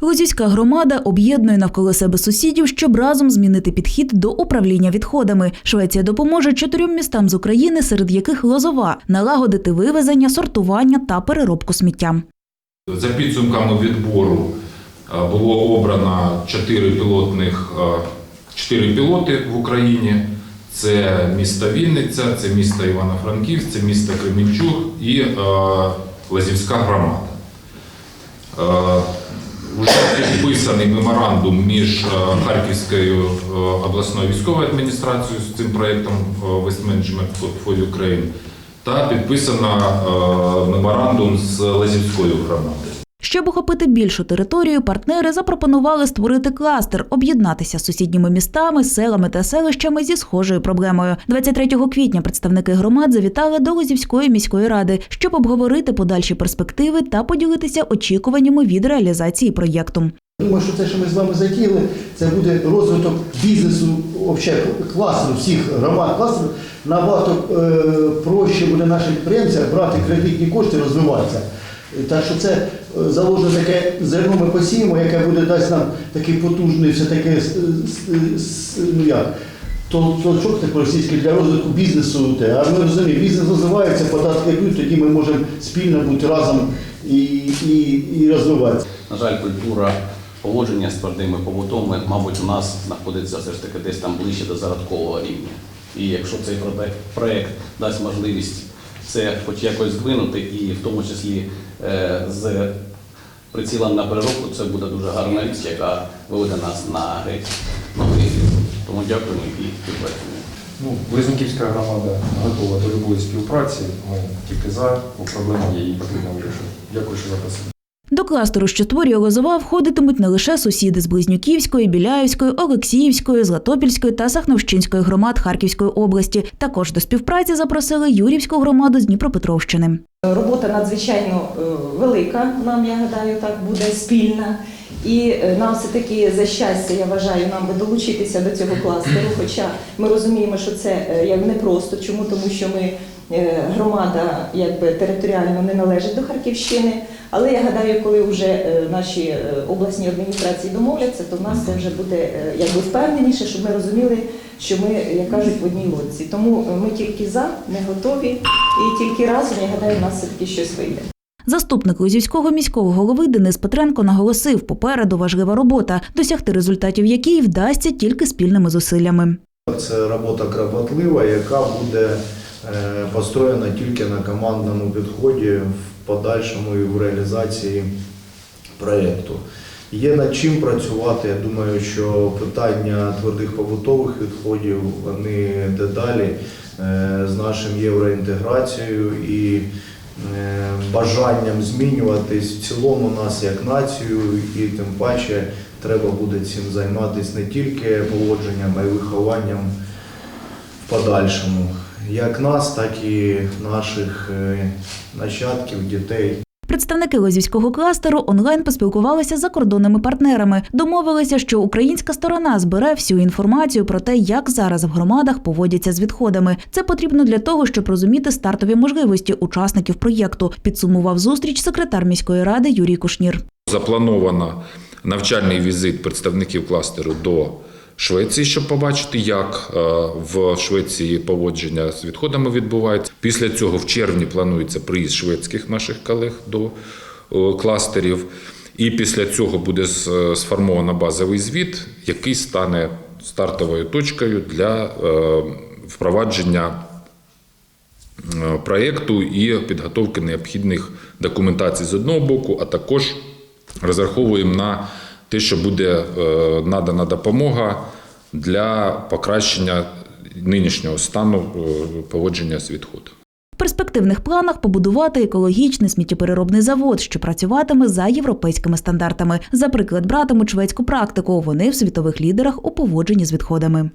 Лозівська громада об'єднує навколо себе сусідів, щоб разом змінити підхід до управління відходами. Швеція допоможе чотирьом містам з України, серед яких Лозова, налагодити вивезення, сортування та переробку сміття. За підсумками відбору е, було обрано 4 пілотних е, 4 пілоти в Україні. Це місто Вінниця, це місто Івано-Франківськ, це місто Кременчуг і е, Лазівська громада. Вже підписаний меморандум між е, Харківською е, обласною військовою адміністрацією з цим проєктом е, Waste Management for Ukraine та підписано е, меморандум з Лазівською громадою. Щоб охопити більшу територію, партнери запропонували створити кластер, об'єднатися з сусідніми містами, селами та селищами зі схожою проблемою. 23 квітня представники громад завітали до Лозівської міської ради, щоб обговорити подальші перспективи та поділитися очікуваннями від реалізації проєкту. Думаю, що те, що ми з вами затіяли, це буде розвиток бізнесу, взагалі кластеру, всіх громад кластеру. Набагато е, проще буде нашим підприємцям брати кредитні кошти, розвиватися. Так що це е, заложено таке зерно ми посіємо, яке буде дасть нам такий потужний, все таке с- с- ну як, то- толчок так російський для розвитку бізнесу. Те. А ми розуміємо, бізнес розвивається, податки йдуть, тоді ми можемо спільно бути разом і, і, і розвиватися. На жаль, культура поводження з твердими побутами, мабуть, у нас знаходиться все ж таки десь там ближче до зародкового рівня. І якщо цей проект дасть можливість це хоч якось здвинути, і в тому числі е, з прицілом на переробку, це буде дуже гарна річ, яка виведе нас на геть новий рівень. Тому дякуємо і співпрацюємо. Ну, Близнюківська громада готова до любої співпраці. Ми тільки за, бо проблема її потрібно вирішити. Дякую, що запросили. До кластеру, що створює Лозова, входитимуть не лише сусіди з Близнюківської, Біляївської, Олексіївської, Златопільської та Сахновщинської громад Харківської області. Також до співпраці запросили Юрівську громаду з Дніпропетровщини. Робота надзвичайно е, велика, нам я гадаю, так буде спільна. І е, нам все таки за щастя, я вважаю, нам би долучитися до цього кластеру. Хоча ми розуміємо, що це е, як непросто. Чому? Тому що ми е, громада якби територіально не належить до Харківщини. Але я гадаю, коли вже е, наші е, обласні адміністрації домовляться, то в нас це вже буде е, якби впевненіше, щоб ми розуміли, що ми, як кажуть, в одній лодці. Тому е, ми тільки за, не готові, і тільки разом, я гадаю, у нас все таки щось вийде. Заступник Лозівського міського голови Денис Петренко наголосив, попереду важлива робота, досягти результатів якій вдасться тільки спільними зусиллями. Це робота кропотлива, яка буде е, построєна тільки на командному підході в подальшому і в реалізації проєкту. Є над чим працювати. Я думаю, що питання твердих побутових відходів вони дедалі е, з нашим євроінтеграцією і е, бажанням змінюватись в цілому нас як націю, і тим паче треба буде цим займатися не тільки поводженням, а й вихованням в подальшому, як нас, так і наших е, нащадків, дітей. Представники Лозівського кластеру онлайн поспілкувалися з закордонними партнерами. Домовилися, що українська сторона збере всю інформацію про те, як зараз в громадах поводяться з відходами. Це потрібно для того, щоб розуміти стартові можливості учасників проєкту. Підсумував зустріч секретар міської ради Юрій Кушнір. Заплановано навчальний візит представників кластеру до Швеції, щоб побачити, як е, в Швеції поводження з відходами відбувається. Після цього в червні планується приїзд шведських наших колег до е, кластерів. І після цього буде е, сформовано базовий звіт, який стане стартовою точкою для впровадження проєкту і підготовки необхідних документацій з одного боку, а також розраховуємо на те, що буде е, надана допомога для покращення нинішнього стану е, поводження з відходом. В перспективних планах побудувати екологічний сміттєпереробний завод, що працюватиме за європейськими стандартами. За приклад братимуть шведську практику. Вони в світових лідерах у поводженні з відходами.